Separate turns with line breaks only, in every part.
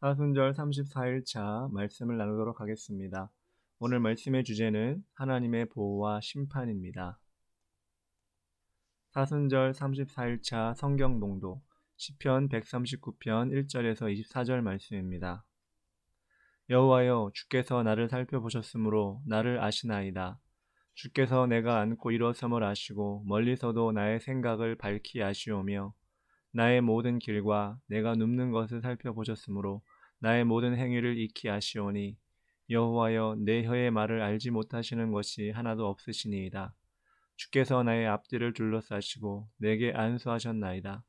사순절 34일차 말씀을 나누도록 하겠습니다. 오늘 말씀의 주제는 하나님의 보호와 심판입니다. 사순절 34일차 성경 봉도 시편 139편 1절에서 24절 말씀입니다. 여호와여 주께서 나를 살펴보셨으므로 나를 아시나이다. 주께서 내가 앉고 일어섬을 아시고 멀리서도 나의 생각을 밝히 아시오며 나의 모든 길과 내가 눕는 것을 살펴보셨으므로 나의 모든 행위를 익히 아시오니 여호와여 내 혀의 말을 알지 못하시는 것이 하나도 없으시니이다. 주께서 나의 앞뒤를 둘러싸시고 내게 안수하셨나이다.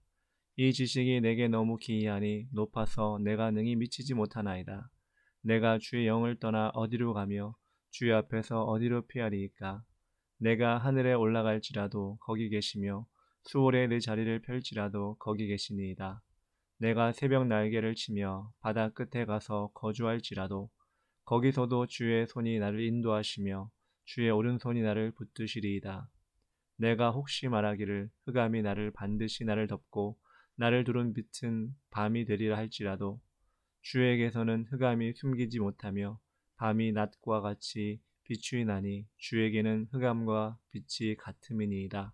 이 지식이 내게 너무 기이하니 높아서 내가 능히 미치지 못하나이다. 내가 주의 영을 떠나 어디로 가며 주의 앞에서 어디로 피하리이까? 내가 하늘에 올라갈지라도 거기 계시며 수월에 내 자리를 펼지라도 거기 계시니이다. 내가 새벽 날개를 치며 바다 끝에 가서 거주할지라도 거기서도 주의 손이 나를 인도하시며 주의 오른손이 나를 붙드시리이다. 내가 혹시 말하기를 흑암이 나를 반드시 나를 덮고 나를 두른 빛은 밤이 되리라 할지라도 주에게서는 흑암이 숨기지 못하며 밤이 낮과 같이 비추이 나니 주에게는 흑암과 빛이 같음이니이다.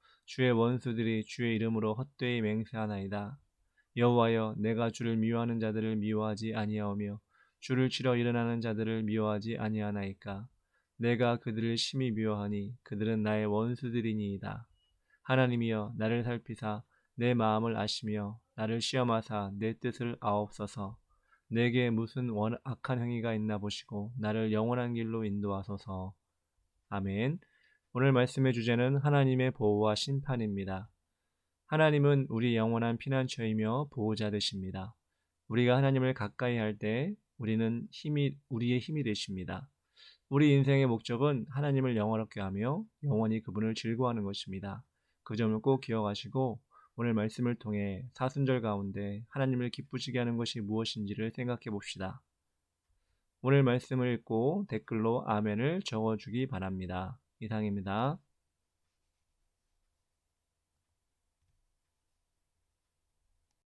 주의 원수들이 주의 이름으로 헛되이 맹세하나이다. 여호와여 내가 주를 미워하는 자들을 미워하지 아니하오며 주를 치러 일어나는 자들을 미워하지 아니하나이까 내가 그들을 심히 미워하니 그들은 나의 원수들이니이다. 하나님이여 나를 살피사 내 마음을 아시며 나를 시험하사 내 뜻을 아옵소서. 내게 무슨 원 악한 행위가 있나 보시고 나를 영원한 길로 인도하소서. 아멘. 오늘 말씀의 주제는 하나님의 보호와 심판입니다. 하나님은 우리 영원한 피난처이며 보호자 되십니다. 우리가 하나님을 가까이 할 때 우리는 힘이 우리의 힘이 되십니다. 우리 인생의 목적은 하나님을 영원롭게 하며 영원히 그분을 즐거워하는 것입니다. 그 점을 꼭 기억하시고 오늘 말씀을 통해 사순절 가운데 하나님을 기쁘시게 하는 것이 무엇인지를 생각해 봅시다. 오늘 말씀을 읽고 댓글로 아멘을 적어주기 바랍니다. 이상입니다.